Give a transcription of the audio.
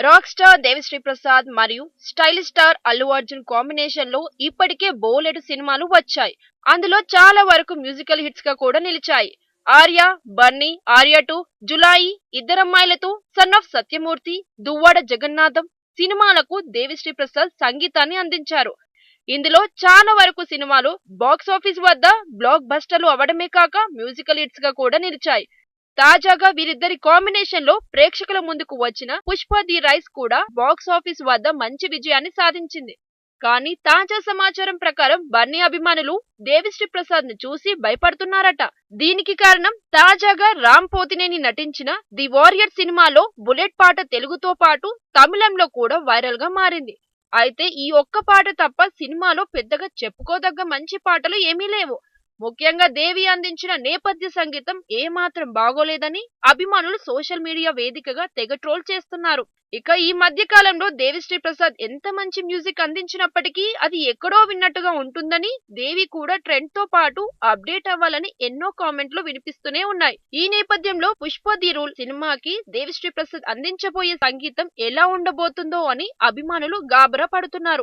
Rock star Devi Sri Prasad మరియు stylish star Allu Arjun కాంబినేషన్లో ఇప్పటికే బోలెడు సినిమాలు వచ్చాయి. అందులో చాలా వరకు మ్యూజికల్ హిట్స్గా కూడా నిలిచాయి. ఆర్య బన్నీ ఆర్య టూ జులాయి ఇద్దరమ్మాయిలతో సన్ ఆఫ్ సత్యమూర్తి దువ్వాడ జగన్నాథం సినిమాలకు దేవిశ్రీ ప్రసాద్ సంగీతాన్ని అందించారు. ఇందులో చాలా వరకు సినిమాలు బాక్స్ ఆఫీస్ వద్ద బ్లాక్ బస్టర్లు అవడమే కాక మ్యూజికల్ హిట్స్గా కూడా నిలిచాయి. తాజాగా వీరిద్దరి కాంబినేషన్లో ప్రేక్షకుల ముందుకు వచ్చిన పుష్ప ది రైస్ కూడా బాక్స్ ఆఫీస్ వద్ద మంచి విజయాన్ని సాధించింది. కానీ తాజా సమాచారం ప్రకారం బన్నీ అభిమానులు దేవిశ్రీ ప్రసాద్ను చూసి భయపడుతున్నారట. దీనికి కారణం తాజాగా రామ్ పోతినేని నటించిన ది వారియర్ సినిమాలో బుల్లెట్ పాట తెలుగుతో పాటు తమిళంలో కూడా వైరల్గా మారింది. అయితే ఈ ఒక్క పాట తప్ప సినిమాలో పెద్దగా చెప్పుకోదగ్గ మంచి పాటలు ఏమీ లేవు. ముఖ్యంగా దేవి అందించిన నేపథ్య సంగీతం ఏమాత్రం బాగోలేదని అభిమానులు సోషల్ మీడియా వేదికగా తెగ ట్రోల్ చేస్తున్నారు. ఇక ఈ మధ్య కాలంలో దేవిశ్రీ ప్రసాద్ ఎంత మంచి మ్యూజిక్ అందించినప్పటికీ అది ఎక్కడో విన్నట్టుగా ఉంటుందని దేవి కూడా ట్రెండ్తో పాటు అప్డేట్ అవ్వాలని ఎన్నో కామెంట్లు వినిపిస్తూనే ఉన్నాయి. ఈ నేపథ్యంలో పుష్ప ది రూల్ సినిమాకి దేవిశ్రీ ప్రసాద్ అందించబోయే సంగీతం ఎలా ఉండబోతుందో అని అభిమానులు గాబరా పడుతున్నారు.